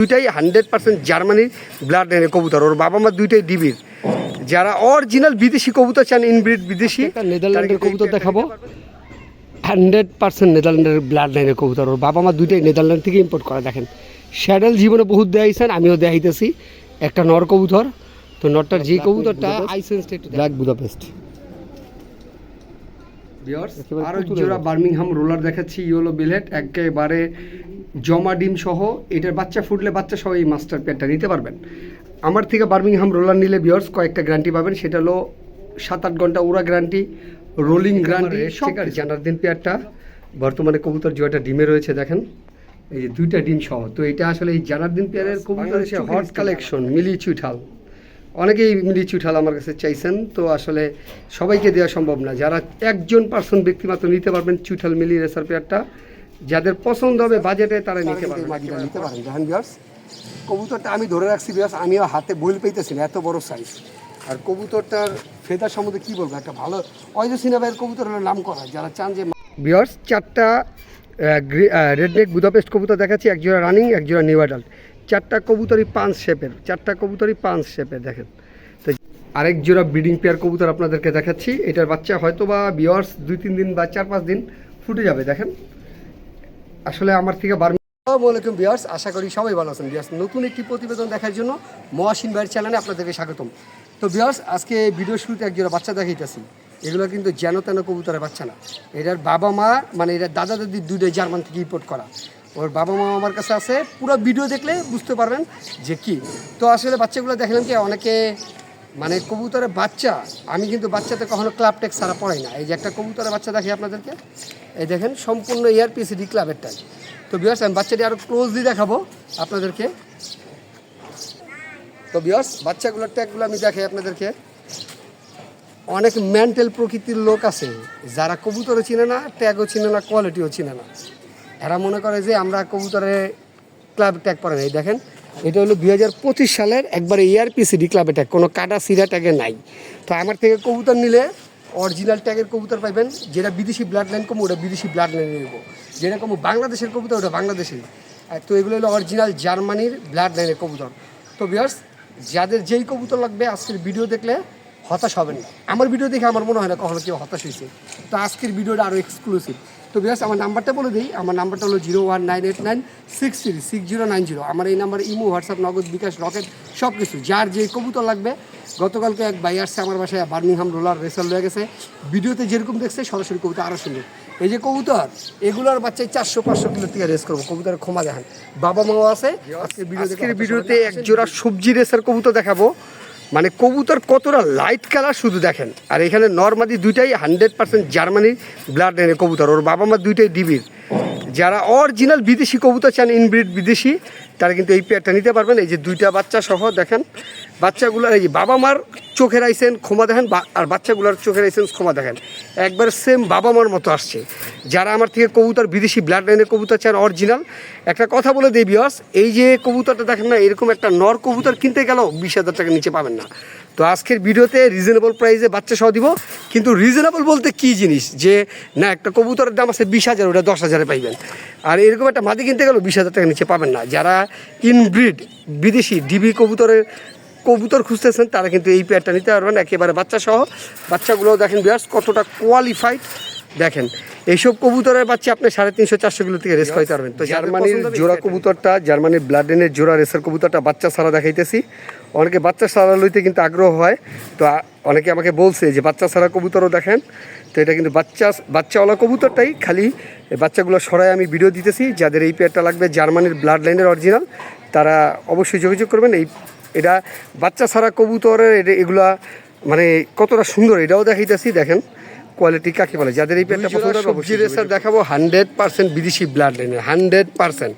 দুইটাই hundred percent জার্মানির blood লাইনের কবুতর। ওর বাবা মা দুইটাই ডিবির যারা অরিজিনাল বিদেশি কবুতর চান ইনব্রিড বিদেশি একটা নেদারল্যান্ডের কবুতর দেখাবো। হান্ড্রেড পার্সেন্ট নেদারল্যান্ডের ব্লাড লাইনের কবুতর। ওর বাবা মা দুইটাই নেদারল্যান্ড থেকে ইম্পোর্ট করা দেখেন। শ্যাডেল জীবনে বহুত দেখাইছেন আমিও দেখাইতেছি। একটা নর কবুতর। তো নরটার যে কবুতরটা আইসেন্সটা একটু ব্ল্যাক বুদাপেস্ট একেবারে আরও জোড়া বার্মিংহাম রোলার দেখাচ্ছি ইয়েলো বিলেট একেবারে জমা ডিম সহ এটার বাচ্চা ফুটলে বাচ্চা সহ এই মাস্টার পেয়ারটা নিতে পারবেন। আমার থেকে বার্মিংহাম রোলার নিলে বিয়ার্স কয়েকটা গ্যারান্টি পাবেন সেটা হলো সাত আট ঘণ্টা উড়া গ্যারান্টি রোলিং গ্যারান্টি সব জানার দিন পেয়ারটা বর্তমানে কবুতর জোয়াটা ডিমে রয়েছে দেখেন। এই যে দুইটা ডিম সহ তো এটা আসলে এই জানার দিন পেয়ারের কবুতর হট কালেকশন মিলি চুইঠাল অনেকেই মিলি চুইঠাল আমার কাছে চাইছেন তো আসলে সবাইকে দেওয়া সম্ভব না। যারা একজন পার্সন ব্যক্তিমাত্র নিতে পারবেন চুঠাল মিলি রেসার পেয়ারটা যাদের পছন্দ হবে বাজেটে তারা নিতে পারবেন। নিতে পারেন। বিয়ার্স কবুতরটা আমি ধরে রাখছি বিয়ার্স আমিও হাতে বইল পেতেছি না এত বড় সাইজ আর কবুতরটার ফেদার সম্বন্ধে কি বলব? একটা ভালো অয়জ সিনেমার কবুতর হলো নাম করা যারা চান যে বিয়ার্স চারটা রেড নেক বুদাপেস্ট কবুতর দেখাচ্ছি এক জোড়া রানিং এক জোড়া নিউ অ্যাডাল্ট চারটা কবুতরই পাঁচ শেপের চারটা কবুতরই পাঁচ শেপের দেখেন। তো আরেক জোড়া ব্রিডিং পেয়ার কবুতর আপনাদেরকে দেখাচ্ছি। এটার বাচ্চা হয়তো বা বিয়ার্স দুই, তিন দিন বা চার, পাঁচ দিন ফুটে যাবে, দেখেন। আসলে আমার থেকে বার আসসালামু আলাইকুম বিয়ার্স আশা করি সবাই ভালো আছেন। বিয়ার্স নতুন একটি প্রতিবেদন দেখার জন্য মহাসিন ভাইয়ের চ্যানেলে আপনাদেরকে স্বাগতম। তো বিয়ার্স আজকে ভিডিও শুরুতে একজোড়া বাচ্চা দেখাইতেছি। এগুলো কিন্তু যেন তেন কবুতরের বাচ্চা না। এটার বাবা মা মানে এটা দাদা দাদি দুইটাই জার্মান থেকে ইম্পোর্ট করা। ওর বাবা মা আমার কাছে আছে। পুরো ভিডিও দেখলে বুঝতে পারবেন যে কি। তো আসলে বাচ্চাগুলো দেখলাম কি, অনেকে মানে কবুতরের বাচ্চা, আমি কিন্তু বাচ্চাতে কখনো ক্লাব টেক ছাড়া পড়াই না। এই যে একটা কবুতরের বাচ্চা দেখি আপনাদেরকে। এই দেখেন, সম্পূর্ণ এয়ারপিসিডি ক্লাবেরটাই তো বিয়ার্স আমি বাচ্চাটি আরও ক্লোজলি দেখাবো আপনাদেরকে। তো বিয়ার্স বাচ্চাগুলোর ট্যাগগুলো আমি দেখাই আপনাদেরকে। অনেক মেন্টাল প্রকৃতির লোক আছে, যারা কবুতরও চিনে না ট্যাগও চিনে না কোয়ালিটিও চিনে না। এরা মনে করে যে আমরা কবুতরে ক্লাব ট্যাগ পরে নাই। দেখেন, এটা হলো দুই হাজার পঁচিশ সালের একবারে এয়ারপিসিডি ক্লাবে ট্যাগ কোনো কাটা সিরা ট্যাগে নাই। তো আমার থেকে কবুতর নিলে অরিজিনাল ট্যাগের কবুতর পাইবেন, যেটা বিদেশি ব্লাড লাইন কমো, ওটা বিদেশি ব্লাড লাইনে নেব। যেটা কমো বাংলাদেশের কবুতর, ওটা বাংলাদেশের তো এগুলো হলো অরিজিনাল জার্মানির ব্লাড লাইনের কবুতর। তো বিয়ার্স যাদের যেই কবুতর লাগবে আজকের ভিডিও দেখলে হতাশ হবেন না। আমার ভিডিও দেখে আমার মনে হয় না কখনো কেউ হতাশ হয়েছে। তো আজকের ভিডিওটা আরও এক্সক্লুসিভ তো বিয়াস আমার নাম্বারটা বলে দিই। আমার নাম্বারটা হলো zero one nine eight nine six three six zero nine zero. আমার এই নাম্বার ইমো হোয়াটসঅ্যাপ নগদ বিকাশ রকেট সব কিছু যার যে কবুতর লাগবে গতকালকে এক বাই আসছে আমার বাসায় বার্মিংহাম রোলার রেসার লয়ে গেছে। ভিডিওতে যেরকম দেখছে সরাসরি কবুতর আরও সুন্দর। এই যে কবুতর এগুলোর বাচ্চায় চারশো পাঁচশো কিলো থেকে রেস করব। কবুতরের ক্ষমা দেখান। বাবা মাও আছে আজকের ভিডিওতে এক জোড়া সবজি রেসার কবুতর দেখাবো। মানে কবুতর কতটা লাইট কালার শুধু দেখেন। আর এখানে নর্মালি দুইটাই হান্ড্রেড পার্সেন্ট জার্মানির ব্লাড এনে কবুতর। ওর বাবা মা দুইটাই ডিবির যারা অরিজিনাল বিদেশি কবুতর চান ইনব্রিড বিদেশি, তারা কিন্তু এই পেয়ারটা নিতে পারবেন। এই যে দুইটা বাচ্চা সহ দেখেন। বাচ্চাগুলো, এই যে বাবা মার চোখের আইসেন ক্ষমা দেখেন আর বাচ্চাগুলোর চোখের আইসেন ক্ষমা দেখেন। একবার সেম বাবা মার মতো আসছে। যারা আমার থেকে কবুতর, বিদেশি ব্লাড লাইনের কবুতর চান অরিজিনাল একটা কথা বলে দেই বিয়স এই যে কবুতরটা দেখেন না, এরকম একটা নর কবুতর কিনতে গেলেও বিশ হাজার টাকা নিচে পাবেন না। তো আজকের ভিডিওতে রিজনেবল প্রাইসে বাচ্চা সহ দিব। কিন্তু রিজনেবল বলতে কি জিনিস? যে, না, একটা কবুতরের দাম আছে বিশ হাজার, ওটা দশ হাজারে পাইবেন। আর এরকম একটা মাদি কিনতে গেলেও বিশ হাজার টাকা নিচে পাবেন না। যারা ইনব্রিড বিদেশি ডিবি কবুতরের কবুতর খুঁজতেছেন তারা কিন্তু এই পেয়ারটা নিতে পারবেন। একেবারে বাচ্চা সহ বাচ্চাগুলোও দেখেন বিয়ার্স কতটা কোয়ালিফাইড দেখেন এইসব কবুতরের বাচ্চা আপনি সাড়ে তিনশো চারশো কিলো থেকে রেস করতে পারবেন। তো জার্মানির জোড়া কবুতরটা জার্মানির ব্লাডেনের জোড়া রেসের কবুতরটা বাচ্চা ছাড়া দেখাইতেছি। অনেকে বাচ্চা সারা লইতে কিন্তু আগ্রহ হয়। তো অনেকে আমাকে বলছে যে বাচ্চা ছাড়া কবুতরও দেখেন। তো এটা কিন্তু বাচ্চা বাচ্চাওয়ালা কবুতরটাই খালি বাচ্চাগুলো সরাই আমি ভিডিও দিতেছি। যাদের এই পেয়ারটা লাগবে জার্মানির ব্লাড লাইনের অরিজিনাল তারা অবশ্যই যোগাযোগ করবেন। এই এটা বাচ্চা ছাড়া কবুতরের এটা- এগুলা মানে কতটা সুন্দর এটাও দেখাইতেছি দেখেন কোয়ালিটি কাকে বলে? যাদের এই পেটটা পছন্দ সবজি রেসার দেখাবো। হান্ড্রেড পার্সেন্ট বিদেশি ব্লাড লাইনের হান্ড্রেড পার্সেন্ট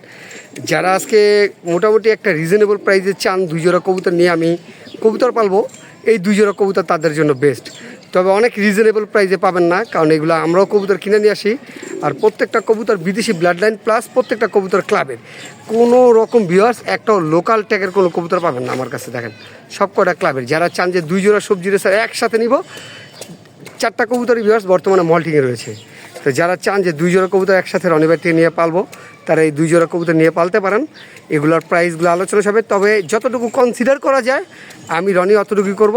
যারা আজকে মোটামুটি একটা রিজনেবল প্রাইসে চান দুই জোড়া কবুতর নিয়ে আমি কবুতর পালবো এই দুই জোড়া কবুতর তাদের জন্য বেস্ট তবে অনেক রিজনেবল প্রাইসে পাবেন না, কারণ এগুলো আমরাও কবুতর কিনে নিয়ে আসি। আর প্রত্যেকটা কবুতর বিদেশি ব্লাড লাইন প্লাস প্রত্যেকটা কবুতর ক্লাবের কোনো রকম ভিউয়ার্স একটাও লোকাল ট্যাগের কোনো কবুতর পাবেন না আমার কাছে, দেখেন। সব কটা ক্লাবের যারা চান যে দুই জোড়া সবজি রেসার একসাথে নিব। চারটা কবুতরই ভিউয়ার্স বর্তমানে মল্টিংয়ে রয়েছে। তো যারা চান যে দুই জোড়া কবুতর একসাথে রনিবার থেকে নিয়ে পালবো তারা এই দুই জোড়া কবুতর নিয়ে পালতে পারেন। এগুলোর প্রাইসগুলো আলোচনা হবে তবে যতটুকু কনসিডার করা যায়, আমি, রনি অতটুকুই করব।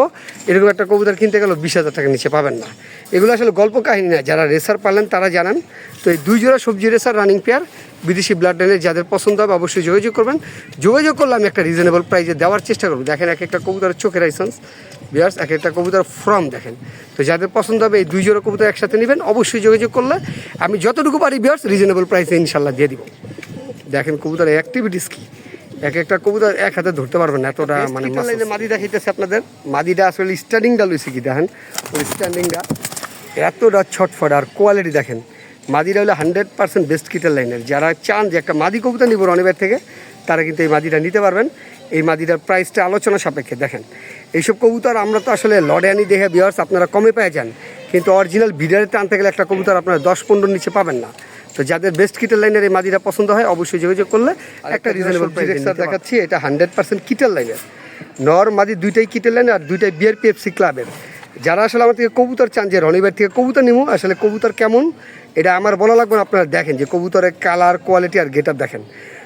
এরকম একটা কবুতর কিনতে গেলে বিশ হাজার টাকা নিচে পাবেন না। এগুলো আসলে গল্প কাহিনী না যারা রেসার পারলেন তারা জানান। তো এই দুই জোড়া সবজি রেসার রানিং পেয়ার বিদেশি ব্লাড লাইনের যাদের পছন্দ হবে অবশ্যই যোগাযোগ করবেন। যোগাযোগ করলে আমি একটা রিজনেবল প্রাইসে দেওয়ার চেষ্টা করব। দেখেন এক একটা কবুতরের চোখের লাইসেন্স বিয়ার্স এক একটা কবুতর ফর্ম দেখেন। তো যাদের পছন্দ হবে এই দুই জোড়া কবুতর একসাথে নেবেন অবশ্যই যোগাযোগ করলে আমি যতটুকু পারি বিয়ার্স রিজনেবল প্রাইসে ইনশাল্লাহ দিয়ে দিব। দেখেন কবুতরের অ্যাক্টিভিটিস কী। এক একটা কবুতর এক হাতে ধরতে পারবেন না এতটা মানে মাদি দেখাইতেছে আপনাদের। মাদিটা আসলে স্ট্যান্ডিংটা লইছে কি দেখেন। ওই স্ট্যান্ডিংটা এতটা ছটফট আর কোয়ালিটি দেখেন। মাদিটা হলো হান্ড্রেড পার্সেন্ট বেস্ট কিটার লাইনের। যারা চান যে একটা মাদি কবুতর নিব রনিবার থেকে তারা কিন্তু এই মাদিটা নিতে পারবেন। এই মাদিটার প্রাইসটা আলোচনা সাপেক্ষে দেখেন। এইসব কবুতর আমরা তো আসলে লড়ে আনি দেখে বিয়ার্স আপনারা কমে পেয়ে যান কিন্তু অরিজিনাল ভিডিওতে টানতে গেলে একটা কবুতর আপনারা দশ পনেরো নিচে পাবেন না। তো যাদের বেস্ট কিটার লাইনের এই মাদিটা পছন্দ হয় অবশ্যই যোগাযোগ করলে একটা রিজনেবল প্রাইস দেখাচ্ছি এটা হান্ড্রেড পার্সেন্ট কিটার লাইনের নর মাদি দুইটাই কিটার লাইন আর দুইটাই বিয়ার পিএফসি ক্লাবের যারা আসলে আমার থেকে কবুতর চান যে রনিবার থেকে কবুতর নিবো আসলে কবুতর কেমন এটা আমার বলা লাগবে আপনারা দেখেন যে কবুতরের কালার কোয়ালিটি আর গেট দেখেন।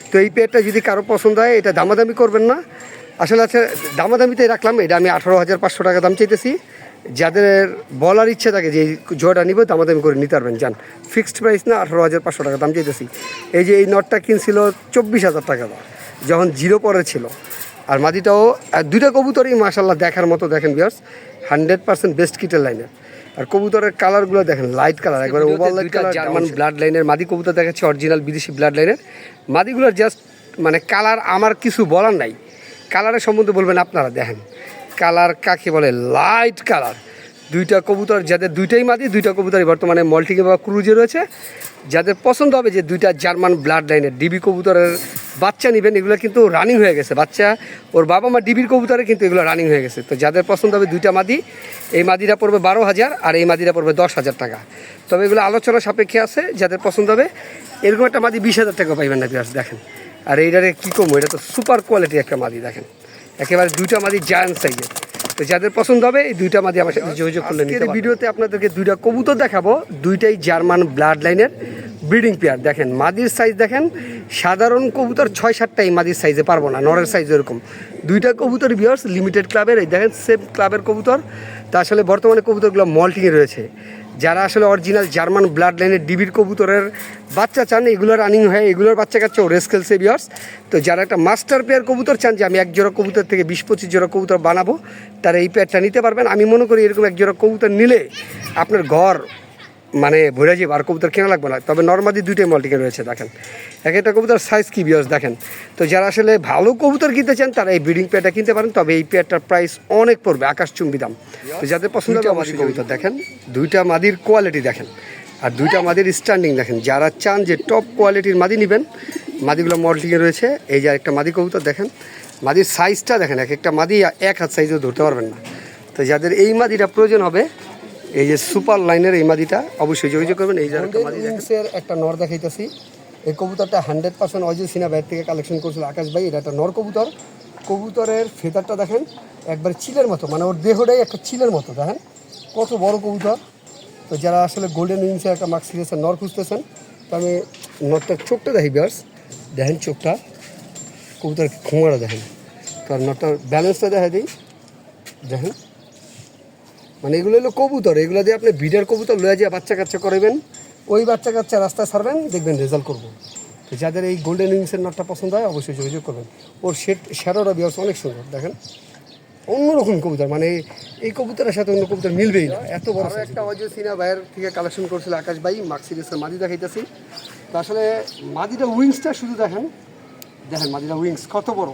তো এই পেয়ারটা যদি কারও পছন্দ হয়, এটা দামাদামি করবেন না। আসলে আছে দামাদামিতে রাখলাম, এটা আমি আঠারো হাজার পাঁচশো টাকা দাম চাইতেছি। যাদের বলার ইচ্ছে থাকে যে জোড়াটা নিব, দামাদামি করে নিতে পারবেন, যান। ফিক্সড প্রাইস না, আঠারো হাজার পাঁচশো টাকা দাম চাইতেছি। এই যে এই নটটা কিনছিল চব্বিশ হাজার টাকা দাম, যখন জিরো পরে ছিল। আর মাদিটাও দুইটা কবুতরই মাসাল্লাহ দেখার মতো, দেখেন বিয়ার্স হান্ড্রেড পার্সেন্ট বেস্ট কিটের লাইনের আর কবুতরের কালারগুলো দেখেন লাইট কালার একবারে over light colour German blood লাইনের মাদি কবুতর দেখাচ্ছে অরিজিনাল বিদেশি ব্লাড লাইনের মাদিগুলোর জাস্ট মানে কালার আমার কিছু বলার নাই। কালারের সম্বন্ধে বলবেন আপনারা দেখেন। কালার কাকে বলে? লাইট কালার দুইটা কবুতর, যাদের দুইটাই মাদি, দুইটা কবুতরই বর্তমানে মল্টিকে বা ক্রুজে রয়েছে। যাদের পছন্দ হবে যে দুইটা জার্মান ব্লাড লাইনের ডিবি কবুতরের বাচ্চা নেবেন, এগুলো কিন্তু রানিং হয়ে গেছে। বাচ্চা, ওর বাবা মা ডিবির কবুতরে কিন্তু এগুলো রানিং হয়ে গেছে। তো যাদের পছন্দ হবে দুইটা মাদি, এই মাদিটা পড়বে বারো হাজার আর এই মাদিটা পড়বে দশ হাজার টাকা। তবে এগুলো আলোচনা সাপেক্ষে আছে, যাদের পছন্দ হবে, এরকম একটা মাদি বিশ হাজার টাকা পাইবেন না পিয়াস দেখেন। আর এইটারে কী কমবো এটা তো সুপার কোয়ালিটি একটা মাদি, দেখেন। একেবারে দুইটা মাদি জায়ান্ট সাইজের তো যাদের পছন্দ হবে এই দুইটা মাদি আমার সাথে যোগাযোগ করলে নিতে ভিডিওতে আপনাদেরকে দুইটা কবুতর দেখাবো। দুইটাই জার্মান ব্লাড লাইনের ব্রিডিং পেয়ার দেখেন মাদির সাইজ দেখেন সাধারণ কবুতর ছয় সাতটা এই মাদির সাইজে পারব না নরের সাইজ এরকম। দুইটা কবুতর বিয়ার্স লিমিটেড ক্লাবের এই দেখেন সেম ক্লাবের কবুতর। তা আসলে বর্তমানে কবুতরগুলো মল্টিংয়ে রয়েছে। যারা আসলে অরিজিনাল জার্মান ব্লাড লাইনের ডিবির কবুতরের বাচ্চা চান, এগুলো রানিং হয়, এগুলোর বাচ্চা কাচ্চা রেস খেলছে বিয়ার্স তো যারা একটা মাস্টার পেয়ার কবুতর চান যে আমি এক জোড়া কবুতর থেকে বিশ, পঁচিশ জোড়া কবুতর বানাবো, তারা এই পেয়ারটা নিতে পারবেন। আমি মনে করি এরকম এক জোড়া কবুতর নিলে আপনার ঘর মানে ভরে যাবে আর কবুতর কেনা লাগবে না। তবে নর্মাদি দুইটাই মল্টিকে রয়েছে দেখেন। এক একটা কবুতর সাইজ কি বিয়স দেখেন। তো যারা আসলে ভালো কবুতর কিনতে চান তারা এই ব্রিডিং পেয়ারটা কিনতে পারেন। তবে এই পেয়ারটার প্রাইস অনেক পড়বে আকাশচুম্বি দাম। তো যাদের পছন্দ হবে অবশ্যই কবুতর দেখেন। দুইটা মাদির কোয়ালিটি দেখেন। আর দুইটা মাদির স্ট্যান্ডিং দেখেন। যারা চান যে টপ কোয়ালিটির মাদি নেবেন মাদিগুলো মল্টিকে রয়েছে। এই যে একটা মাদি কবুতর দেখেন। মাদির সাইজটা দেখেন এক একটা মাদি এক হাত সাইজও ধরতে পারবেন না। তো যাদের এই মাদিটা প্রয়োজন হবে এই যে সুপার লাইনের এই মাদিটা অবশ্যই যোগাযোগ করবেন এই যে একটা একটা নর দেখাইতেছি। এই কবুতরটা হান্ড্রেড পার্সেন্ট অজিত সিনা বাইর থেকে কালেকশন করেছিল আকাশ ভাই এটা একটা নর কবুতর। কবুতরের ফেদারটা দেখেন একবার চিলের মতো মানে ওর দেহটাই একটা চিলের মতো দেখেন। কত বড় কবুতর। তো যারা আসলে গোল্ডেন উইংসের একটা মার্ক সিরিজের নর খুঁজতেছেন তো আমি নরটার চোখটা দেখি বিয়ার্স দেখেন চোখটা কবুতর খুমারা দেখেন। তো আর নরটার ব্যালেন্সটা দেখা দিই। দেখেন। মানে এগুলো হলো কবুতর এগুলো দিয়ে আপনি ভিডার কবুতর লয়ে দিয়ে বাচ্চা কাচ্চা করাবেন ওই বাচ্চা কাচ্চা রাস্তায় ছাড়বেন দেখবেন রেজাল্ট করব। তো যাদের এই গোল্ডেন উইংসের নটটা পছন্দ হয় অবশ্যই যোগাযোগ করবেন। ওর শেট শ্যাডোটা বিয়ার্স অনেক সুন্দর দেখেন। অন্যরকম কবুতর মানে এই কবুতরের সাথে অন্য কবুতর মিলবেই না এত বড় একটা অজয় সিনা ভাইয়ের থেকে কালেকশন করেছিল আকাশ ভাই মার্কসিডিসের মাদি দেখাইতেছি। তো আসলে মাদিটা উইংসটা শুধু দেখেন দেখেন মাদিটা উইংস কত বড়।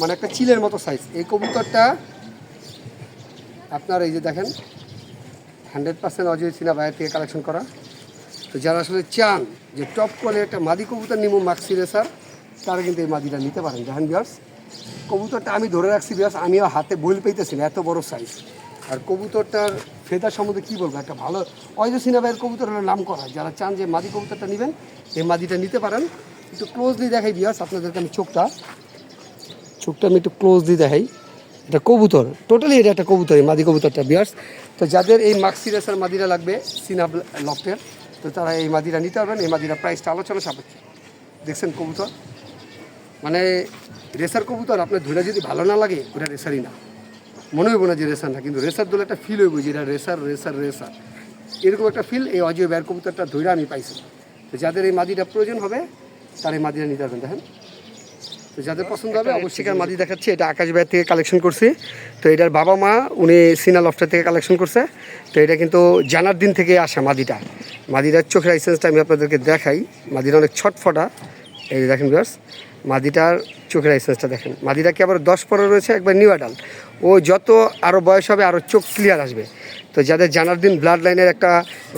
মানে একটা চিলের মতো সাইজ এই কবুতরটা আপনার এই যে দেখেন হান্ড্রেড পার্সেন্ট অজয় সিনা বাইরে থেকে কালেকশন করা। তো যারা আসলে চান যে টপ কোয়ালিটি একটা মাদি কবুতর নিমো মাক্সি রেসার তারা কিন্তু এই মাদিটা নিতে পারেন। দেখেন বিয়ার্স কবুতরটা আমি ধরে রাখছি বিয়ার্স আমিও হাতে বইল পেতেছি না, এত বড় সাইজ আর কবুতরটার ফেদার সম্বন্ধে কী বলব? একটা ভালো অজয় সিনা ভাইয়ের কবুতর হলো নাম করা। যারা চান যে মাদি কবুতরটা নেবেন, এই মাদিটা নিতে পারেন। একটু ক্লোজলি দেখাই বিয়ার্স আপনাদেরকে আমি চোখটা। চোখটা আমি একটু ক্লোজলি দেখাই। এটা কবুতর টোটালি এটা একটা কবুতর, এই মাদি কবুতরটা বিয়ার্স তো যাদের এই মাক্সি রেসার মাদিরা লাগবে সিনাব লফটের তো তারা এই মাদিরা নিতে পারবেন, এই মাদিরা প্রাইসটা আলোচনা সাপেক্ষে। দেখছেন কবুতর? মানে রেসার কবুতর, আপনার ধরে যদি ভালো না লাগে ওটা রেসারই না। মনে হইব না যে রেসার না, কিন্তু রেসার দলে একটা ফিল হইব যে এটা রেসার রেসার রেসার এরকম একটা ফিল এই অজয় ব্যার কবুতরটা ধরে আমি পাইছি। তো যাদের এই মাদিটা প্রয়োজন হবে, তার এই মাদিটা নিতে পারবেন। দেখেন তো যাদের পছন্দ হবে অবশ্যই কার মাদি দেখাচ্ছি এটা আকাশ ব্যাগ থেকে কালেকশন করছি। তো এটার বাবা মা উনি সিনা লফটার থেকে কালেকশন করছে। তো এটা কিন্তু জানার দিন থেকে আসা মাদিটা। মাদিটার চোখের লাইসেন্সটা আমি আপনাদেরকে দেখাই। মাদিটা অনেক ছটফটা। এই দেখেন বিয়ার্স মাদিটার চোখের লাইসেন্সটা দেখেন। মাদিটা কি আবার দশ পরে রয়েছে? একবার নিউ অ্যাডাল ও যত আরও বয়স হবে আরও চোখ ক্লিয়ার আসবে। তো যাদের জানার দিন ব্লাড লাইনের একটা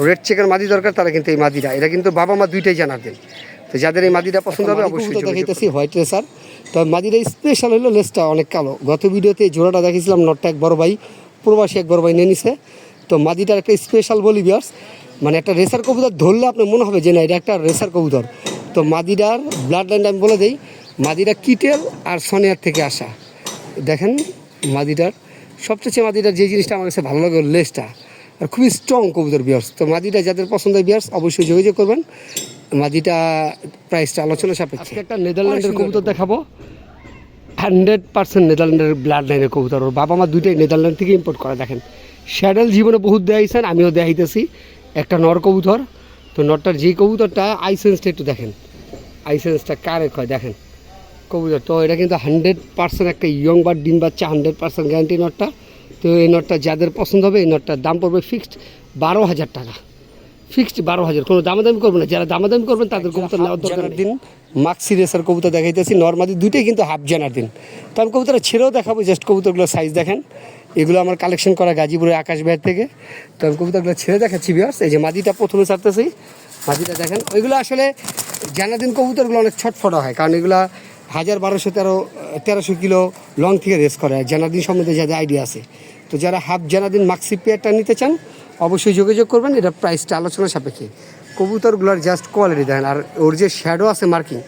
রেড চেকের মাদি দরকার তারা কিন্তু এই মাদিটা। এটা কিন্তু বাবা মা দুইটাই জানার দিন। তো যাদের এই মাদিটা পছন্দ হবে অবশ্যই দেখাইতেছি হোয়াইট রেসার তো মাদিটা স্পেশাল হলো লেসটা অনেক কালো। গত ভিডিওতে জোড়াটা দেখেছিলাম নটটা এক বড় ভাই, প্রবাসী এক বড় ভাই নিয়ে নিছে। তো মাদিটার একটা স্পেশাল বলি বিয়ার্স মানে একটা রেসার কবুতর ধরলে আপনার মনে হবে যে না, এটা একটা রেসার কবুতর। তো মাদিটার ব্লাড লাইনটা আমি বলে দিই মাদিরা কিটেল আর সনিয়ার থেকে আসা। দেখেন মাদিটার সবচেয়ে মাদিটার যে জিনিসটা আমার কাছে ভালো লাগে লেসটা খুবই স্ট্রং কবুতর বিয়ার্স তো মাদিটা যাদের পছন্দ হয় বিয়ার্স অবশ্যই যোগাযোগ করবেন। মাদিটা প্রাইসটা আলোচনা সাপেক্ষে। একটা নেদারল্যান্ডের কবুতর দেখাবো। হান্ড্রেড পার্সেন্ট নেদারল্যান্ডের ব্লাড লাইনের কবুতর। ওর বাবা মা দুইটাই নেদারল্যান্ড থেকে ইম্পোর্ট করা দেখেন। শ্যাডেল জীবনে বহুত দেখাইছেন আমিও দেখাইতেছি। একটা নর কবুতর। তো নরটার যে কবুতরটা আইসেন্সটা একটু দেখেন। আইসেন্সটা কারেক্ট হয় দেখেন। কবুতর তো এটা কিন্তু হান্ড্রেড পার্সেন্ট একটা ইয়ং বা ডিম বাচ্চা হান্ড্রেড পার্সেন্ট গ্যারান্টি নটটা তো এই নটটা যাদের পছন্দ হবে এই নটটার দাম পড়বে ফিক্সড বারো হাজার টাকা। ফিক্সড বারো হাজার কোনো দামাদামি করবে না। যারা দামাদামি করবেন তাদের কবুতর নেওয়ার দরকার দিন মাক্সি রেসার কবুতর দেখাইতেছি নর্মালি দুইটাই কিন্তু হাফ জানার দিন। তো আমি কবুতর ছেড়েও দেখাবো জাস্ট কবুতরগুলোর সাইজ দেখেন। এগুলো আমার কালেকশন করা গাজীপুরের আকাশ ব্যাগ থেকে। তো আমি কবুতরগুলো ছেড়ে দেখাচ্ছি বিয়ার্স এই যে মাদিটা প্রথমে ছাড়তেছি। মাদিটা দেখেন। ওইগুলো আসলে জানাদিন কবুতরগুলো অনেক ছটফটা হয় কারণ এগুলা হাজার বারোশো তেরো, তেরোশো কিলো লং থেকে রেস করে। জানাদিন সম্বন্ধে যাদের আইডিয়া আছে। তো যারা হাফ জানাদিন মাক্সি পেয়ারটা নিতে চান, অবশ্যই যোগাযোগ করবেন। এটা প্রাইসটা আলোচনা সাপেক্ষে। কবুতরগুলোর জাস্ট কোয়ালিটি দেখেন, আর ওর যে শ্যাডো আছে মার্কিং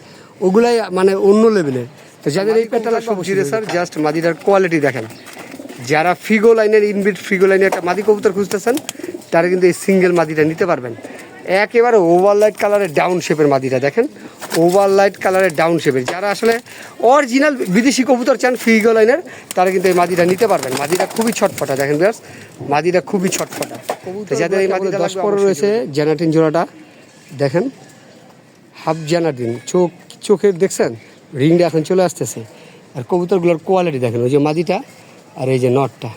ওগুলাই মানে অন্য লেভেলের তো যাদের এই পেয়ারটা সবজি রেসার জাস্ট মাদিটার কোয়ালিটি দেখেন। যারা ফিগো লাইনের ইনবিট ফিগো লাইনের একটা মাদি কবুতর খুঁজতেছেন, তারা কিন্তু এই সিঙ্গেল মাদিটা নিতে পারবেন। একেবারে ওভার লাইট কালারের ডাউন শেপের মাদিটা দেখেন। ওভার লাইট কালারের ডাউন শেপের যারা আসলে অরিজিনাল বিদেশি কবুতর চান ফিগো লাইনের তারা কিন্তু এই মাদিটা নিতে পারবেন। মাদিটা খুবই ছটফটা দেখেন বিয়ার্স মাদিটা খুবই ছটফটা। যাদের এই মাদিটা দশ পনেরো রয়েছে জেনাটিন জোড়াটা দেখেন? হাফ জানাটিন চোখ চোখের দেখছেন? রিংটা এখন চলে আসতেছে। আর কবুতরগুলোর কোয়ালিটি দেখেন ওই যে মাদিটা আর এই যে নটটা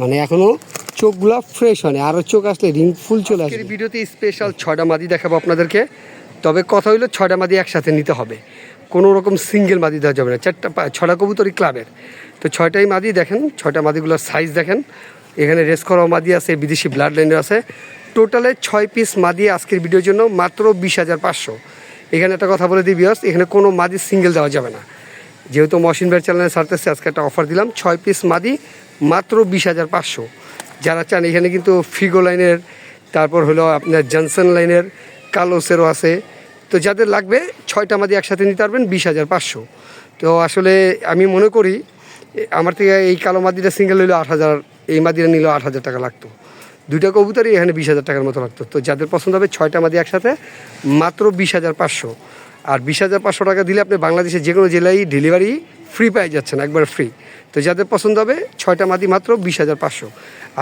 মানে এখনও চোখগুলো ফ্রেশ হয়নি আরও চোখ আসলে রিং ফুল চলে আসে ভিডিওতে স্পেশাল ছয়টা মাদি দেখাবো আপনাদেরকে। তবে কথা হইল ছয়টা মাদি একসাথে নিতে হবে। কোনো রকম সিঙ্গেল মাদি দেওয়া যাবে না। চারটা ছটা কবুতরই ক্লাবের তো ছয়টাই মাদি দেখেন ছয়টা মাদিগুলোর সাইজ দেখেন। এখানে রেস করা মাদি আছে বিদেশি ব্লাড লাইনের আছে টোটালে ছয় পিস মাদি আজকের ভিডিওর জন্য মাত্র বিশ হাজার পাঁচশো। এখানে একটা কথা বলে দিই বিয়াস এখানে কোনো মাদি সিঙ্গেল দেওয়া যাবে না। যেহেতু মশিন বের চ্যানেলে ছাড়তেছে আজকে একটা অফার দিলাম। ছয় পিস মাদি মাত্র বিশ হাজার পাঁচশো। যারা চান, এখানে কিন্তু ফিগো লাইনের, তারপর হলো আপনার জনসন লাইনের কালোসেরও আছে। তো যাদের লাগবে, ছয়টা মাদি একসাথে নিতে পারবেন, বিশ হাজার পাঁচশো। তো আসলে আমি মনে করি আমার থেকে এই কালো মাদিটা সিঙ্গেল হইল আট হাজার, এই মাদিটা নিলেও আট হাজার টাকা লাগতো। দুইটা কবুতারই এখানে বিশ হাজার টাকার মতো লাগতো। তো যাদের পছন্দ হবে, ছয়টা মাদি একসাথে, মাত্র বিশ হাজার পাঁচশো। আর বিশ হাজার পাঁচশো টাকা দিলে আপনি বাংলাদেশের যে কোনো জেলায় ডেলিভারি ফ্রি পেয়ে যাচ্ছেন একবার ফ্রি তো যাদের পছন্দ হবে ছয়টা মাদি মাত্র বিশ হাজার পাঁচশো।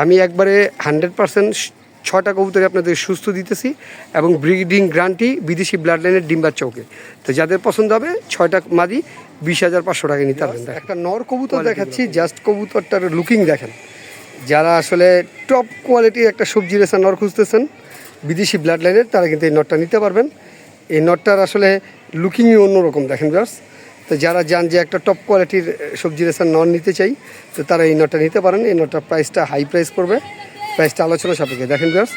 আমি একবারে হান্ড্রেড পার্সেন্ট ছটা কবুতরে আপনাদের সুস্থ দিতেছি এবং ব্রিডিং গ্রান্টি বিদেশি ব্লাড লাইনের ডিম্বার চৌকে। তো যাদের পছন্দ হবে ছয়টা মাদি বিশ হাজার পাঁচশো টাকা নিতে পারবেন। একটা নর কবুতর দেখাচ্ছি জাস্ট কবুতরটার লুকিং দেখেন। যারা আসলে টপ কোয়ালিটির একটা সবজি রেসা নর খুঁজতেছেন বিদেশি ব্লাড লাইনের তারা কিন্তু এই নটটা নিতে পারবেন। এই নটটার আসলে লুকিংই অন্যরকম দেখেন জাস্ট তো যারা যান যে একটা টপ কোয়ালিটির সবজি রেসার নন নিতে চাই তো তারা এই নটটা নিতে পারেন। এই নটটার প্রাইসটা হাই প্রাইস করবে প্রাইসটা আলোচনা সাপেক্ষে। দেখেন জাস্ট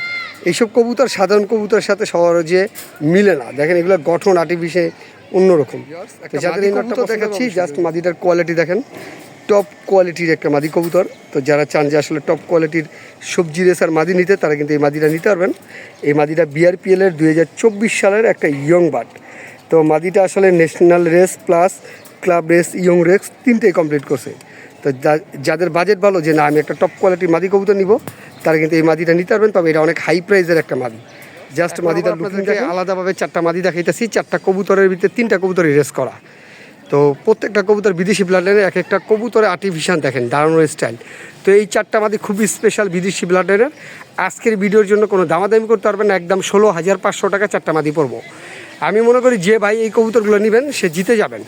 এইসব কবুতর সাধারণ কবুতরের সাথে সহজে মিলে না। দেখেন এগুলো গঠন আর্টিফিশিয়াল অন্যরকম। তো যাদের এই নটটা দেখাচ্ছি জাস্ট মাদিটার কোয়ালিটি দেখেন। টপ কোয়ালিটির একটা মাদি কবুতর। তো যারা চান যে আসলে টপ কোয়ালিটির সবজি রেসার মাদি নিতে তারা কিন্তু এই মাদিটা নিতে পারবেন। এই মাদিটা বিআরপিএল এর দুই হাজার চব্বিশ সালের একটা ইয়ং বাট তো মাদিটা আসলে national race plus club race young race তিনটেই কমপ্লিট করছে। তো যাদের বাজেট ভালো যে না আমি একটা টপ কোয়ালিটির মাদি কবুতর নিব তারা কিন্তু এই মাদিটা নিতে পারবেন তবে এটা অনেক হাই প্রাইজের একটা মাদি। জাস্ট মাদিটা আপনাদেরকে আলাদাভাবে চারটা মাদি দেখাইতেছি চারটা কবুতরের ভিতরে তিনটা কবুতর রেস করা। তো প্রত্যেকটা কবুতর বিদেশি ব্লাডের এক একটা কবুতরে আর্টিফিশিয়াল দেখেন দাঁড়ানোর স্টাইল তো এই চারটা মাদি খুবই স্পেশাল বিদেশি ব্লাডের আজকের ভিডিওর জন্য কোনো দামাদামি করতে পারবেন না একদম ষোলো হাজার পাঁচশো টাকা চারটা মাদি পড়ব। আমি মনে করি যে ভাই এই কবুতরগুলো নেবেন, সে জিতে যাবেন।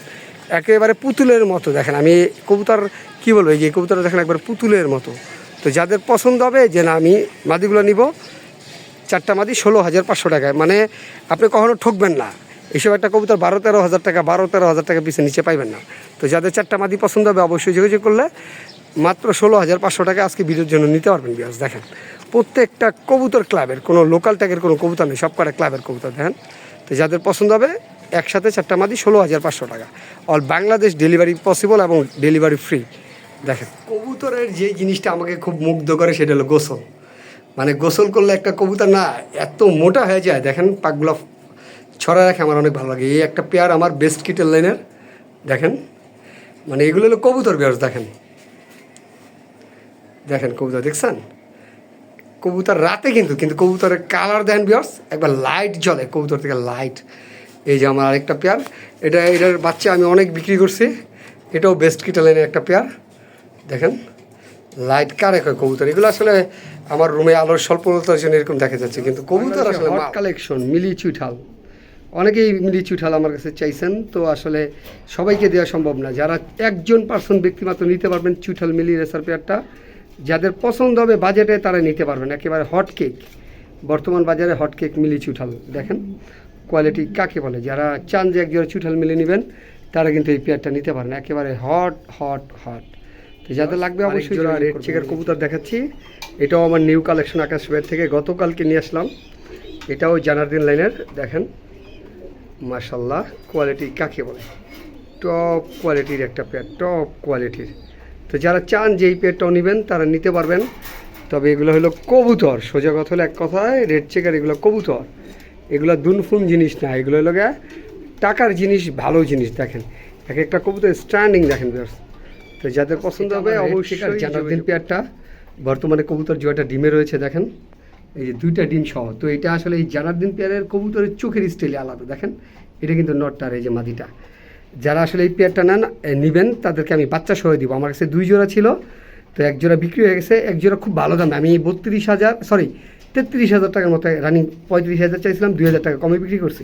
একেবারে পুতুলের মতো, দেখেন, আমি কবুতর, কী বলব, এই যে কবুতর দেখেন একবার পুতুলের মতো। তো যাদের পছন্দ হবে, যে না, আমি মাদিগুলো নিব, চারটা মাদি ষোলো হাজার পাঁচশো টাকায়। মানে আপনি কখনো ঠকবেন না। এইসব একটা কবুতর বারো তেরো হাজার টাকা, বারো তেরো হাজার টাকা পিছিয়ে নিচে পাইবেন না। তো যাদের চারটা মাদি পছন্দ হবে, অবশ্যই যোগাযোগ করলে মাত্র ষোলো হাজার পাঁচশো টাকা আজকে ভিডিওর জন্য নিতে পারবেন বিয়াস দেখেন। প্রত্যেকটা কবুতর ক্লাবের কোনো লোকাল ট্যাগের কোনো কবুতর নেই সব কটা ক্লাবের কবুতর, দেখেন। তো যাদের পছন্দ হবে, একসাথে চারটা মাদি ষোলো হাজার পাঁচশো টাকা। অল বাংলাদেশ ডেলিভারি পসিবল এবং ডেলিভারি ফ্রি দেখেন, কবুতরের যে জিনিসটা আমাকে খুব মুগ্ধ করে সেটা হলো গোসল। মানে গোসল করলে একটা কবুতর না এত মোটা হয়ে যায়। দেখেন, পাকগুলো ছড়া রাখে, আমার অনেক ভালো লাগে। এই একটা পেয়ার আমার বেস্ট কিটের লাইনের দেখেন মানে এগুলো হলো কবুতর বেয়ার্স দেখেন। দেখেন কবুতর, দেখছেন? কবুতর রাতে কিন্তু কিন্তু কবুতরের কালার দেন বিয়ার্স একবার লাইট জ্বলে কবুতর থেকে লাইট এই যে আমার আরেকটা পেয়ার এটা এটার বাচ্চা আমি অনেক বিক্রি করছি এটাও বেস্ট কিটের লাইনের একটা পেয়ার দেখেন লাইট কারে কয় কবুতর? এগুলো আসলে আমার রুমে আলোর স্বল্পতার জন্য এরকম দেখা যাচ্ছে কিন্তু কবুতর আসলে হট কালেকশন মিলি চুইঠাল অনেকেই মিলি চুইঠাল আমার কাছে চাইছেন তো আসলে সবাইকে দেওয়া সম্ভব না। যারা একজন পার্সন ব্যক্তিমাত্র নিতে পারবেন চুইঠাল মিলি রেসার পেয়ারটা যাদের পছন্দ হবে বাজেটে তারা নিতে পারবেন। একেবারে হট কেক বর্তমান বাজারে হট কেক মিলি চুঠাল। দেখেন কোয়ালিটি কাকে বলে? যারা চান যে একজোড়া চুইঠাল মিলে নেবেন তারা কিন্তু এই পেয়ারটা নিতে পারেন। একেবারে হট হট হট তো যাদের লাগবে অবশ্যই রেড চেকের কবুতর দেখাচ্ছি। এটাও আমার নিউ কালেকশন আকাশ বের থেকে গতকালকে নিয়ে আসলাম। এটাও জানারদিন লাইনের। দেখেন মাশাল্লাহ কোয়ালিটি কাকে বলে? টপ কোয়ালিটির একটা পেয়ার টপ কোয়ালিটির তো যারা চান যে এই পেয়ারটাও নেবেন তারা নিতে পারবেন। তবে এগুলো হলো কবুতর। সোজা কথা হলো এক কথায় রেড চেকার এগুলো কবুতর। এগুলো দুনফুন জিনিস না এগুলো হলো গিয়ে টাকার জিনিস ভালো জিনিস দেখেন। এক একটা কবুতর স্ট্যান্ডিং দেখেন তো যাদের পছন্দ হবে অবশ্যই জানারদিন পেয়ারটা। বর্তমানে কবুতর জয়টা ডিমে রয়েছে দেখেন। এই যে দুইটা ডিম সহ। তো এটা আসলে এই জানার দিন পেয়ারের কবুতরের চোখের স্টাইলে আলাদা দেখেন। এটা কিন্তু নটটার এই যে মাদিটা। যারা আসলে এই পেয়ারটা নেন নিবেন তাদেরকে আমি বাচ্চা সহ দিব। আমার কাছে দুই জোড়া ছিল তো এক জোড়া বিক্রি হয়ে গেছে। এক জোড়া খুব ভালো দামে। আমি বত্রিশ হাজার সরি তেত্রিশ হাজার টাকার মতো রানিং পঁয়ত্রিশ হাজার চাইছিলাম দুই হাজার টাকা কমে বিক্রি করছি।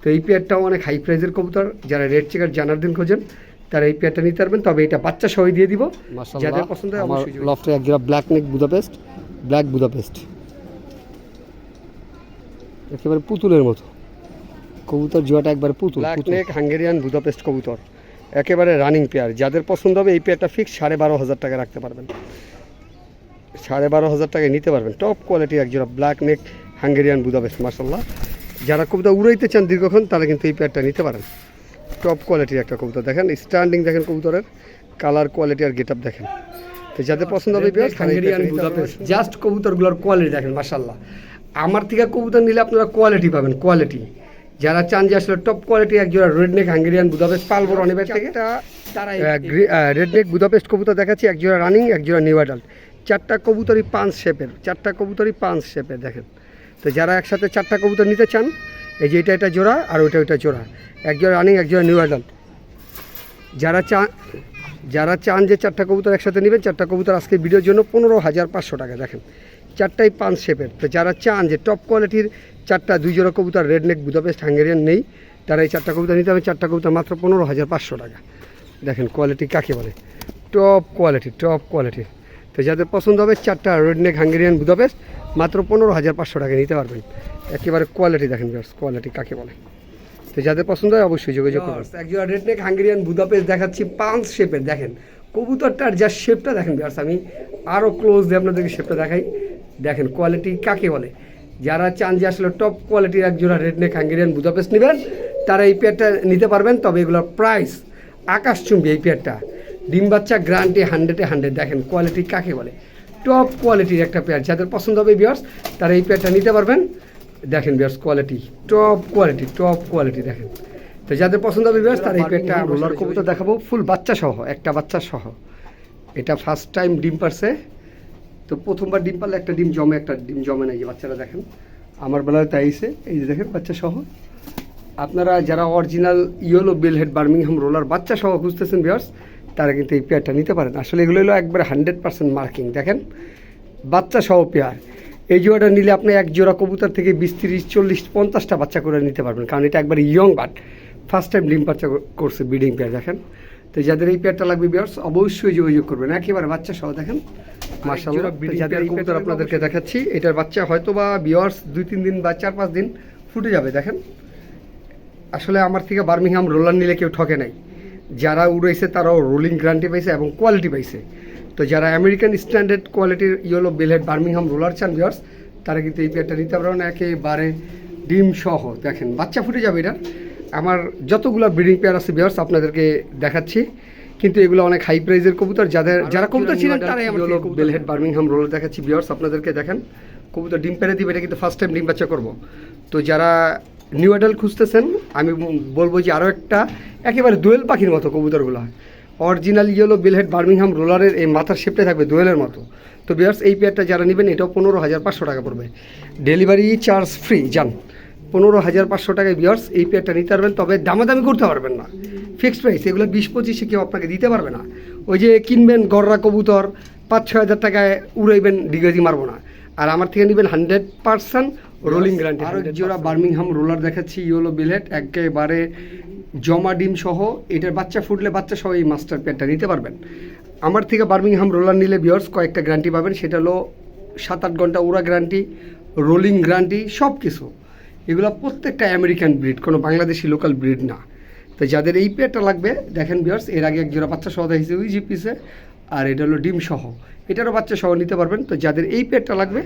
তো এই পেয়ারটাও অনেক হাই প্রাইজের কবুতর। যারা রেড চেকার জানার দিন খোঁজেন তারা এই পেয়ারটা নিতে পারবেন। তবে এটা বাচ্চা সহ দিয়ে দিব। যাদের পছন্দ হয় আমার লফটে এক জোড়া black neck Budapest black Budapest একেবারে পুতুলের মতো। কবুতর জোয়াটা একবার পুতুল ব্ল্যাক পুতুল। হাঙ্গেরিয়ান বুদাপেস্ট কবুতর। একেবারে রানিং পেয়ার যাদের পছন্দ হবে এই পেয়ারটা ফিক্স সাড়ে বারো হাজার টাকা রাখতে পারবেন। সাড়ে বারো হাজার টাকায় নিতে পারবেন। টপ কোয়ালিটির একজোড়া ব্ল্যাক নেক হাঙ্গেরিয়ান বুদাপেস্ট মার্শাল্লাহ যারা কবুতর উড়াইতে চান দীর্ঘক্ষণ তারা কিন্তু এই পেয়ারটা নিতে পারেন। টপ কোয়ালিটির একটা কবুতর দেখেন স্ট্যান্ডিং দেখেন কবুতরের কালার কোয়ালিটি আর গেট আপ দেখেন। তো যাদের পছন্দ হবে হাঙ্গেরিয়ান বুদাপেস্ট জাস্ট কবুতরগুলোর কোয়ালিটি দেখেন মার্শাল্লাহ আমার থেকে কবুতর নিলে আপনারা কোয়ালিটি পাবেন কোয়ালিটি যারা চান যে আসলে টপ কোয়ালিটি একজোড়া রেডনেক হাঙ্গেরিয়ান বুদাপেস্ট পালবো অনেক থেকে রেডনেক বুদাপেস্ট কবুতর দেখাচ্ছি একজোড়া রানিং একজোড়া নিউ অ্যাডাল্ট চারটা কবুতরই পাঁচ শেপের চারটা কবুতরই পাঁচ শেপের দেখেন। তো যারা একসাথে চারটা কবুতর নিতে চান এই যে এটা এটা জোড়া আর ওইটা ওইটা জোড়া। একজোড়া রানিং একজোড়া নিউ অ্যাডাল্ট যারা চান যারা চান যে চারটা কবুতর একসাথে নেবেন চারটা কবুতর আজকে ভিডিওর জন্য পনেরো হাজার পাঁচশো টাকা দেখেন। চারটাই পাঁচ শেপের তো যারা চান যে টপ কোয়ালিটির চারটা, দুই জোড়া কবুতর রেডনেক বুদাপেস্ট হাঙ্গেরিয়ান নেই, তারা এই চারটা কবুতর নিতে হবে। চারটা কবুতর মাত্র পনেরো হাজার পাঁচশো টাকা। দেখেন কোয়ালিটি কাকে বলে? টপ কোয়ালিটি টপ কোয়ালিটি তো যাদের পছন্দ হবে চারটা রেডনেক হাঙ্গেরিয়ান বুদাপেস্ট মাত্র পনেরো হাজার পাঁচশো টাকা নিতে পারবেন। একেবারে কোয়ালিটি দেখেন কোয়ালিটি কাকে বলে? তো যাদের পছন্দ হয় অবশ্যই যোগাযোগ করুন একজন রেডনেক হাঙ্গেরিয়ান বুদাপেস্ট দেখাচ্ছি পাঁচ শেপের দেখেন, কবুতরটার যা শেপটা দেখেন বিয়ার্স আমি আরও ক্লোজ দিয়ে আপনাদেরকে শেপটা দেখাই। দেখেন কোয়ালিটি কাকে বলে? যারা চান যে আসলে টপ কোয়ালিটির একজোড়া রেডনেক হাঙ্গেরিয়ান বুদাপেস্ট নেবেন তারা এই পেয়ারটা নিতে পারবেন তবে এগুলোর প্রাইস আকাশচুম্বী এই পেয়ারটা ডিম বাচ্চা গ্রান্টি হান্ড্রেডে হান্ড্রেড দেখেন কোয়ালিটি কাকে বলে? টপ কোয়ালিটির একটা পেয়ার যাদের পছন্দ হবে বিয়ার্স তারা এই পেয়ারটা নিতে পারবেন। দেখেন বিয়ার্স quality top quality top quality দেখেন। তো যাদের পছন্দ হবে বিয়ার্স তারা এই পেয়ারটা রোলার কবুতর দেখাবো ফুল বাচ্চা সহ একটা বাচ্চা সহ। এটা ফার্স্ট টাইম ডিম পারছে। তো প্রথমবার ডিম পারলে একটা ডিম জমে, একটা ডিম জমে না, এই যে বাচ্চারা দেখেন। আমার বেলায় তাইছে এই যে দেখেন বাচ্চা সহ আপনারা যারা original yellow bell head Birmingham roller বাচ্চা সহ খুঁজতেছেন বিয়ার্স তারা কিন্তু এই পেয়ারটা নিতে পারেন। আসলে এগুলো হলো একবারে হান্ড্রেড পার্সেন্ট মার্কিং দেখেন বাচ্চা সহ পেয়ার এই জোড়াটা নিলে আপনি এক জোড়া কবুতর থেকে বিশ, তিরিশ, চল্লিশ, পঞ্চাশটা বাচ্চা করে নিতে পারবেন। কারণ এটা একবার ইয়ং বাট ফার্স্ট টাইম ডিম বাচ্চা করছে ব্রিডিং পেয়ার দেখেন। তো যাদের এই পেয়ারটা লাগবে বিয়ার্স অবশ্যই যোগাযোগ করবেন। একেবারে বাচ্চা সহ দেখেন। মার্শাল্লাহ যাদের এই পেয়ারটা আপনাদেরকে দেখাচ্ছি এটার বাচ্চা হয়তো বা বিয়ার্স দুই তিন দিন বা চার পাঁচ দিন ফুটে যাবে দেখেন। আসলে আমার থেকে বার্মিংহাম রোলার নিলে কেউ ঠকে নাই। যারা উড়াইছে তারাও রোলিং গ্যারান্টি পাইছে এবং কোয়ালিটি পাইছে। তো যারা আমেরিকান স্ট্যান্ডার্ড কোয়ালিটির ইয়েলো বেলহেড বার্মিংহাম রোলার চান ভিওর্স তারা কিন্তু এই পেয়ারটা নিতে পারবেন একেবারে ডিম সহ দেখেন। বাচ্চা ফুটে যাবে এটা আমার যতগুলো ব্রিডিং পেয়ার আছে ভিওর্স আপনাদেরকে দেখাচ্ছি। কিন্তু এগুলো অনেক হাই প্রাইজের কবুতর। যাদের যারা কবুতর ছিলেন তারাই আমার বেলহেড বার্মিংহাম রোলার দেখাচ্ছি। ভিওর্স আপনাদেরকে দেখেন কবুতর ডিম পেরে দিবে এটা কিন্তু ফার্স্ট টাইম ডিম বাচ্চা করব। তো যারা নিউ অ্যাডাল্ট খুঁজতেছেন আমি বলব যে আরও একটা একেবারে দোয়েল পাখির মতো কবুতরগুলো। হয় অরিজিনাল ইয়েলো বেলহেড বার্মিংহাম রোলারের এই মাথার শেপটা থাকবে দোয়েলের মতো। তো বিয়ার্স এই পেয়ারটা যারা নেবেন এটাও পনেরো হাজার পাঁচশো টাকা পড়বে। ডেলিভারি চার্জ ফ্রি যান। পনেরো হাজার পাঁচশো টাকায় বিয়ার্স এই পেয়ারটা নিতে পারবেন তবে দামাদামি করতে পারবেন না। ফিক্সড প্রাইস এগুলো বিশ পঁচিশে কেউ আপনাকে দিতে পারবে না। ওই যে কিনবেন গররা কবুতর পাঁচ ছয় হাজার টাকায় উড়াইবেন ডিগেজি মারবো না। আর আমার থেকে নেবেন হান্ড্রেড পার্সেন্ট রোলিং গ্যারান্টি আরও জোড়া বার্মিংহাম রোলার দেখাচ্ছি ইয়েলো বিলেট একেবারে জমা ডিম সহ এটার বাচ্চা ফুটলে বাচ্চা সহ এই মাস্টার প্যাডটা নিতে পারবেন। আমার থেকে বার্মিংহাম রোলার নিলে বিয়ার্স কয়েকটা গ্যারান্টি পাবেন সেটা হলো সাত আট ঘণ্টা উড়া গ্যারান্টি রোলিং গ্যারান্টি সব কিছু এগুলো প্রত্যেকটা আমেরিকান ব্রিড কোনো বাংলাদেশি লোকাল ব্রিড না। তো যাদের এই পেয়ারটা লাগবে দেখেন বিয়ার্স এর আগে এক জোড়া বাচ্চা সহ দেখেছি ওই জিপিসে আর এটা হলো ডিম সহ। এটারও বাচ্চা সহ নিতে পারবেন। তো যাদের এই পেয়ারটা লাগবে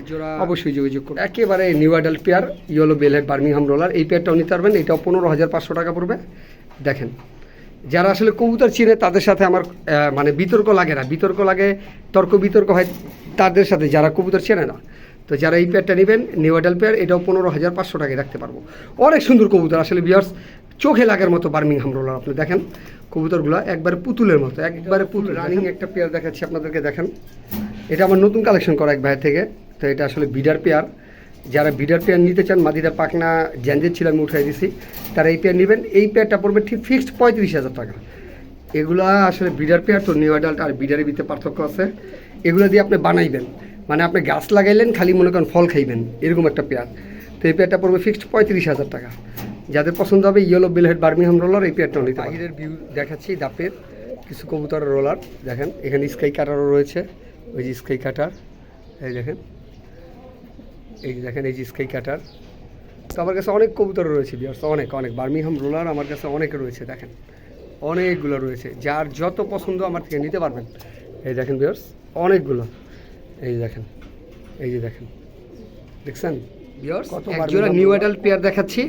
অবশ্যই যোগাযোগ করুন। একেবারে new adult pair yellow bellhead Birmingham roller এই পেয়ারটাও নিতে পারবেন। এটাও পনেরো হাজার পাঁচশো টাকা পড়বে। দেখেন যারা আসলে কবুতর চিনে তাদের সাথে আমার মানে বিতর্ক লাগে না। বিতর্ক লাগে তর্ক বিতর্ক হয় তাদের সাথে যারা কবুতর চেনে না। তো যারা এই পেয়ারটা নেবেন নিউ অ্যাডাল্ট পেয়ার এটাও পনেরো হাজার পাঁচশো টাকায় রাখতে পারব। অনেক সুন্দর কবুতর আসলে বিয়ার্স চোখে লাগার মতো বার্মিংহাম রোলার আপনি দেখেন। কবুতরগুলো একবারে পুতুলের মতো একবারে পুতুল। রানিং। একটা পেয়ার দেখাচ্ছি আপনাদেরকে দেখেন। এটা আমার নতুন কালেকশন করা এক ভাইয়ের থেকে তো এটা আসলে বিডার পেয়ার যারা বিডার পেয়ার নিতে চান মাদিরা পাকনা জ্যাঞ্জের ছিল আমি উঠাই দিছি। তারা এই পেয়ার নেবেন এই পেয়ারটা পড়বে ঠিক ফিক্সড পঁয়ত্রিশ হাজার টাকা। এগুলা আসলে বিডার পেয়ার তো নিউ অ্যাডাল্ট আর বিডারের ভিতরে পার্থক্য আছে। এগুলো দিয়ে আপনি বানাইবেন। মানে আপনি গাছ লাগাইলেন, খালি মনে করেন ফল খাইবেন, এরকম একটা পেয়ার। তো এই পেয়ারটা পড়বে ফিক্সড পঁয়ত্রিশ হাজার টাকা। যাদের পছন্দ হবে ইয়েলো বেলহেড বার্মিংহাম রোলার এই পেয়ারটা নিতে বাহিরের ভিউ দেখাচ্ছি দাপের কিছু কবুতরের রোলার দেখেন, এখানে স্কাই কাটারও রয়েছে, ওই যে স্কাই কাটার এই দেখেন এই দেখেন, এই যে স্কাই কাটার তো আমার কাছে অনেক কবুতর রয়েছে বিয়ার্স অনেক অনেক। বার্মিংহাম রোলার আমার কাছে অনেক রয়েছে, দেখেন, অনেকগুলো রয়েছে। যার যত পছন্দ আমার থেকে নিতে পারবেন। এই দেখেন বিয়ার্স অনেকগুলো। এই দেখেন এই যে দেখেন। দেখছেন? জোড়া নিউ অ্যাডাল্ট পেয়ার দেখাচ্ছি।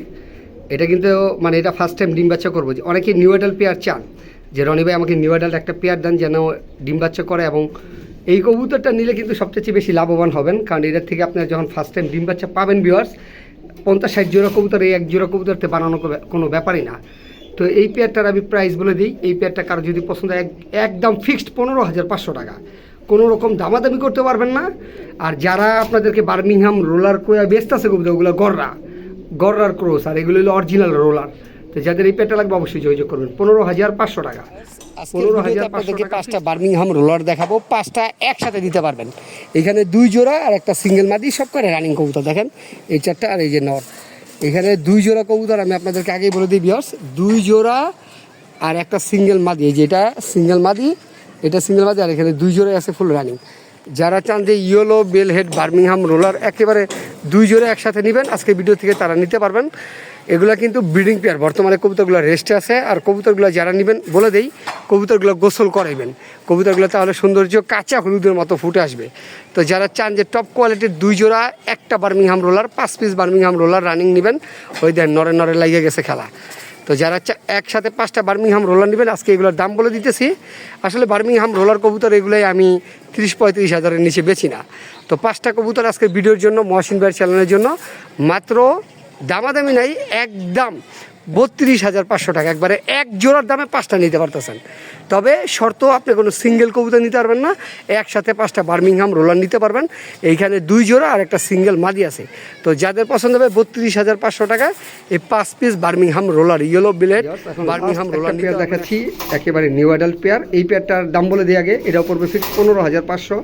এটা কিন্তু মানে এটা ফার্স্ট টাইম ডিম বাচ্চা করব। অনেকে নিউ অ্যাডাল্ট পেয়ার চান। যে রনি ভাই আমাকে নিউ অ্যাডাল্ট একটা পেয়ার দেন যেন ডিম বাচ্চা করে এবং এই কবুতরটা নিলে কিন্তু সবচেয়ে বেশি লাভবান হবেন। কারণ এটার থেকে আপনার যখন ফার্স্ট টাইম ডিম বাচ্চা পাবেন বিয়ার্স পঞ্চাশ ষাট জোড়া কবুতর এই এক জোড়া কবুতরতে বানানো কোনো ব্যাপারই না। তো এই পেয়ারটার আমি প্রাইস বলে দিই। এই পেয়ারটা কারও যদি পছন্দ হয় এক একদম ফিক্সড পনেরো হাজার পাঁচশো টাকা। কোনো রকম দামাদামি করতে পারবেন না। আর যারা আপনাদেরকে বার্মিংহাম রোলার করে ব্যস্ত আছে কবিতা ওগুলো গররা গররার ক্রোস আর এগুলো হলো অরিজিনাল রোলার। তো যাদের এই পেয়ারটা লাগবে অবশ্যই যোগাযোগ করবেন। পনেরো হাজার পাঁচশো টাকা। পনেরো হাজার আপনাদেরকে পাঁচটা বার্মিংহাম রোলার দেখাবো। পাঁচটা একসাথে দিতে পারবেন। এখানে দুই জোড়া আর একটা সিঙ্গেল মাদি সব করে রানিং কবুতর দেখেন। এই চারটা আর এই যে নর। এখানে দুই জোড়া কবুতর আমি আপনাদেরকে আগেই বলে দিই বিয়স দুই জোড়া আর একটা সিঙ্গেল মাদি এই যেটা সিঙ্গেল মাদি। এটা সিঙ্গেল আর এখানে দুই জোড়াই আছে ফুল রানিং যারা চান যে yellow bell head Birmingham roller একেবারে দুই জোড়া একসাথে নেবেন, আজকে ভিডিও থেকে তারা নিতে পারবেন। এগুলো কিন্তু ব্রিডিং পেয়ার বর্তমানে কবুতরগুলো রেস্টে আছে, আর কবুতরগুলো যারা নেবেন, বলে দেই, কবুতরগুলো গোসল করাইবেন। কবুতরগুলো তাহলে সৌন্দর্য কাঁচা হলুদের মতো ফুটে আসবে। তো যারা চান যে টপ কোয়ালিটির দুই জোড়া, একটা বার্মিংহাম রোলার পাঁচ পিস বার্মিংহাম রোলার রানিং নেবেন, ওই দেন নরে নরে লাগিয়ে গেছে খেলা। তো যারা একসাথে পাঁচটা বার্মিংহাম রোলার নেবেন, আজকে এগুলোর দাম বলে দিতেছি। আসলে বার্মিংহাম রোলার কবুতর এগুলোই আমি তিরিশ পঁয়ত্রিশ হাজারের নিচে বেছি না। তো পাঁচটা কবুতর আজকে ভিডিওর জন্য, মহসিন ভাইয়ের চ্যানেলের জন্য মাত্র দামাদামি নাই, একদম বত্রিশ হাজার পাঁচশো টাকা। একবারে এক জোড়ার দামে পাঁচটা নিতে পারতেছেন। তবে শর্ত আপনি কোনো সিঙ্গেল কবুতর নিতে পারবেন না। একসাথে পাঁচটা বার্মিংহাম রোলার নিতে পারবেন। এইখানে দুই জোড়া আর একটা সিঙ্গেল মাদি আছে। তো যাদের পছন্দ হবে বত্রিশ হাজার পাঁচশো টাকা এই পাঁচ পিস বার্মিংহাম রোলার ইয়েলো বিলেট বার্মিংহাম রোলার পেয়ার। দেখাচ্ছি একেবারে নিউ অ্যাডাল্ট পেয়ার এই পেয়ারটার দাম বলে দিয়ে আগে এটা পড়বে ফিক্স পনেরো হাজার পাঁচশো।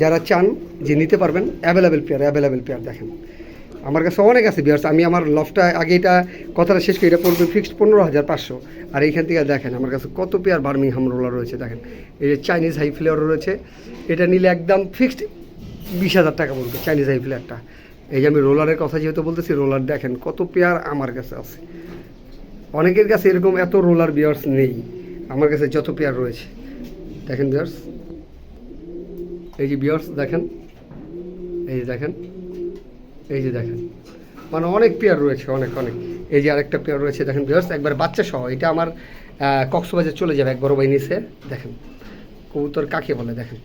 যারা চান যে নিতে পারবেন অ্যাভেলেবেল পেয়ার অ্যাভেলেবেল পেয়ার দেখেন। আমার কাছে অনেক আছে বিয়ার্স আমি আমার লফটা আগে এটা কথাটা শেষ করি, এটা পড়বে ফিক্সড পনেরো হাজার পাঁচশো। আর এইখান থেকে দেখেন, আমার কাছে কত পেয়ার বার্মিংহাম রোলার রয়েছে, দেখেন। এই যে চাইনিজ হাই ফ্লেয়ার রয়েছে, এটা নিলে একদম ফিক্সড বিশ হাজার টাকা বলবে চাইনিজ হাই ফ্লেয়ারটা এই যে আমি রোলারের কথা যেহেতু বলতেছি রোলার দেখেন কত পেয়ার আমার কাছে আছে। অনেকের কাছে এরকম এত রোলার বিয়ার্স নেই, আমার কাছে যত পেয়ার রয়েছে। দেখেন বিয়ার্স এই যে বিয়ার্স দেখেন, এই যে দেখেন। এই যে দেখেন। মানে অনেক পেয়ার রয়েছে, অনেক অনেক। এই যে আরেকটা পেয়ার রয়েছে, দেখেন বিয়ার্স একবার বাচ্চা সহ, এটা আমার কক্সবাজার চলে যাবে এক বড় ভাই নিচে। দেখেন, কবুতর কাকে বলে, দেখেন।